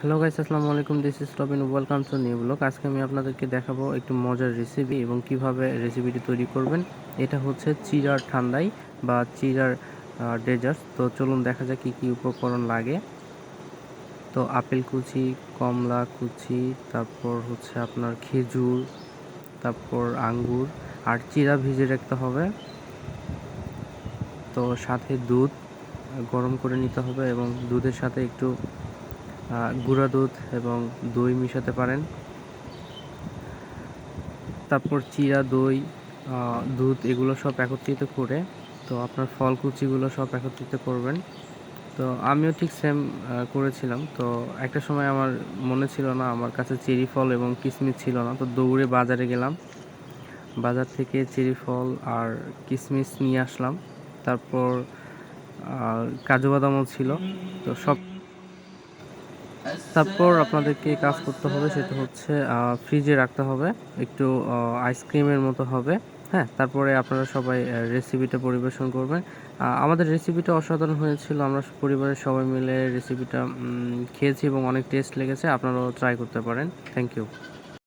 Hello guys আসসালামু আলাইকুম this is Robin welcome to new blog আজকে আমি আপনাদেরকে দেখাবো একটু মজার রেসিপি এবং কীভাবে রেসিপিটি তৈরি করবেন। এটা হচ্ছে চিরার ঠান্ডাই বা চিরার ডেজার্ট তো চলুন দেখা যাক কী কী উপকরণ লাগে। তো আপেল কুচি, কমলা কুচি, তারপর হচ্ছে আপনার খেজুর, তারপর আঙ্গুর আর চিরা ভিজে রাখতে হবে। তো সাথে দুধ গরম করে নিতে হবে এবং দুধের সাথে একটু গুঁড়া দুধ এবং দই মিশাতে পারেন। তারপর চিরা, দই দুধ এগুলো সব একত্রিত করে, তো আপনার ফল কুচিগুলো সব একত্রিত করবেন। তো আমিও ঠিক সেম করেছিলাম। তো একটা সময় আমার মনে ছিল না, আমার কাছে চেরি ফল এবং কিশমিশ ছিল না। তো দৌড়ে বাজারে গেলাম। বাজার থেকে চেরি ফল আর কিশমিশ নিয়ে আসলাম। তারপর কাজু বাদামও ছিল। তো সব তারপর আপনাদেরকে কাজ করতে হবে সেটা হচ্ছে ফ্রিজে রাখতে হবে, একটু আইসক্রিমের মতো হবে হ্যাঁ? তারপরে আপনারা সবাই রেসিপিটা পরিবেশন করবেন। আমাদের রেসিপিটা অসাধারণ হয়েছিল, আমরা পরিবারের সবাই মিলে রেসিপিটা খেয়েছি এবং অনেক টেস্ট লেগেছে, আপনারাও ট্রাই করতে পারেন। Thank you